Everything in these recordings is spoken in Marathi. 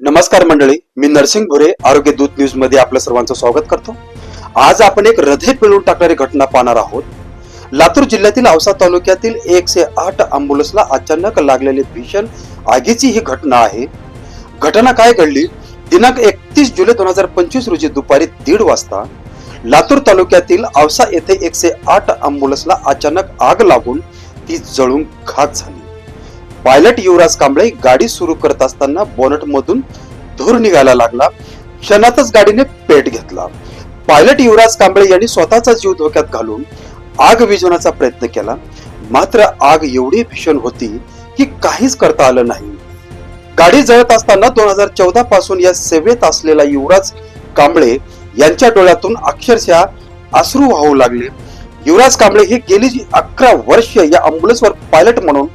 नमस्कार मंडळी मी नरसिंग भुरे आरोग्य दूत न्यूजमध्ये आपलं सर्वांचं स्वागत करतो. आज आपण एक हृदय पिळून टाकणारी घटना पाहणार आहोत. लातूर जिल्ह्यातील औसा तालुक्यातील एकशे आठ अँब्युलन्सला अचानक लागलेली भीषण आगीची ही घटना आहे. घटना काय घडली? दिनांक एकतीस जुलै दोन हजार पंचवीस रोजी दुपारी दीड वाजता लातूर तालुक्यातील औसा येथे एकशे आठ अँब्युलन्सला अचानक आग लागून ती जळून खाक झाली. पायलट युवराज कांबळे गाडी सुरू करत असताना बोनट मधून धूर निघायला लागला. क्षणातच गाडीने पेट घेतला. पायलट युवराज कांबळे यांनी स्वतःचा जीव धोक्यात घालून आग विजवण्याचा प्रयत्न केला. मात्र आग एवढी भीषण होती की काहीच करता आलं नाही. गाडी जळत असताना दोन हजार चौदा पासून या सेवेत असलेला युवराज कांबळे यांच्या डोळ्यातून अक्षरशः अश्रू वाहू लागले. युवराज कांबळे हे गेली जी अकरा वर्ष या अम्बुलन्सवर पायलट म्हणून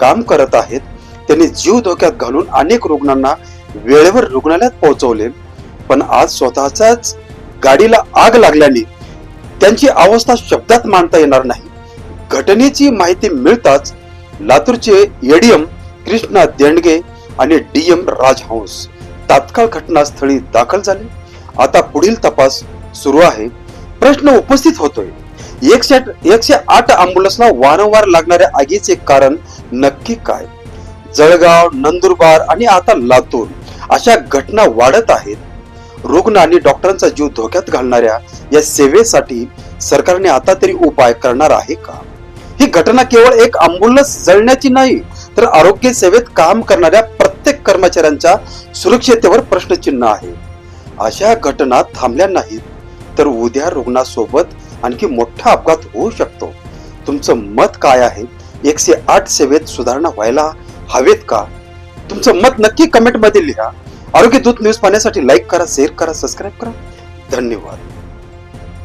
काम करत आहेत. त्यांनी जीव धोक्यात घालून अनेक रुग्णांना वेळेवर रुग्णालयात पोहोचवले. पण आज स्वतःच्याच गाडीला आग लागल्याने त्यांची अवस्था शब्दात मांडता येणार नाही. घटनेची माहिती मिळताच लातूरचे एडीएम कृष्णा देंडगे आणि डीएम राजहंस तात्काळ घटनास्थळी दाखल झाले. आता पुढील तपास सुरू आहे. प्रश्न उपस्थित होतोय. एकशे एकशे आठ अँब्युलन्सला वारंवार लागणाऱ्या आगीचे कारण नक्की काय? जळगाव नंदुरबार आणि आता लातूर अशा घटना वाढत आहेत. रुग्ण आणि डॉक्टरांचा जीव धोक्यात घालणाऱ्या या सेवेसाठी सरकारने आता तरी उपाय करणार आहे का? ही घटना केवळ एक अँब्युलन्स जळण्याची नाही तर आरोग्य सेवेत काम करणाऱ्या प्रत्येक कर्मचाऱ्यांच्या सुरक्षितेवर प्रश्नचिन्ह आहे. अशा घटना थांबल्या नाहीत तर उद्या रुग्णासोबत आणखी मोठा अपघात होऊ शकतो. तुमचं मत काय आहे? एकशे आठ सेवेत सुधारणा व्हायला हवेत का? तुमचं मत नक्की कमेंटमध्ये लिहा. आरोग्य दूत न्यूज पाहण्यासाठी लाईक करा शेअर करा सबस्क्राईब करा. धन्यवाद.